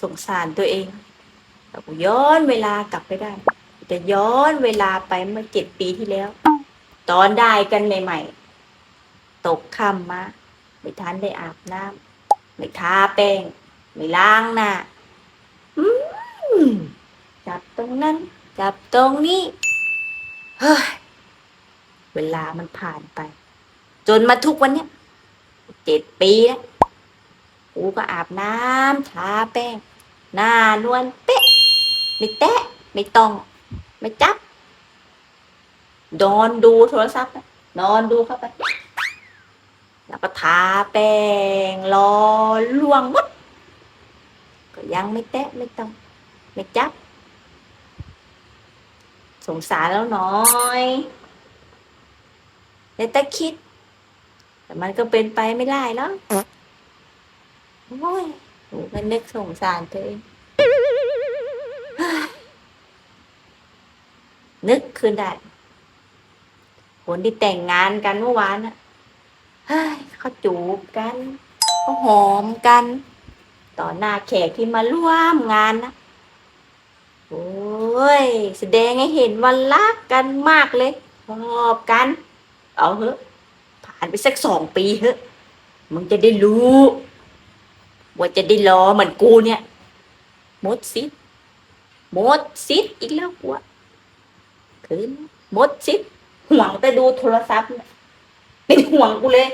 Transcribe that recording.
สงสารตัวเองแต่กูย้อนเวลากลับไปได้จะย้อนเวลาไปเมื่อเจ็ดปีที่แล้ว ตอนได้กันใหม่ๆตกค่ำมาไม่ทันได้อาบน้ำไม่ทาแป้งไม่ล้างหน้าจับตรงนั้น จับตรงนี้เฮ้ยเวลามันผ่านไป จนมาทุกวันเนี้ยเจ็ดปีแล้ว กูก็อาบน้ำทาแป้งหน้านวลเป๊ะ ไม่แตะ ไม่ต้อง ไม่จับนอนดูโทรศัพท์นอนดูเข้าไป แล้วก็ทาแป้งรอล่วงมดก็ยังไม่แตะ ไม่ต้อง ไม่จับ สงสารแล้วน้อยแต่แต่คิด แต่มันก็เป็นไปไม่ได้แล้ว โอ้ยหนูก็นึกสงสารตัวเองนึกขึ้นได้คนที่แต่งงานกันเมื่อวานน่ะเฮ้ยเขาจูบกันเขาหอมกัน ต่อหน้าแขกที่มาร่วมงานนะโอ้ยแสดงให้เห็นว่ารักกันมากเลยชอบกัน เอาเถอะผ่านไปสักสองปีเถอะมึงจะได้รู้ ว่าจะได้รอเหมือนกูเนี่ยหมดสิทธิ์หมดสิทธิ์อีกแล้วกูอะคืนหมดสิทธิ์ห่วงแต่ดูโทรศัพท์เนี่ยเป็นห่วงกูเลย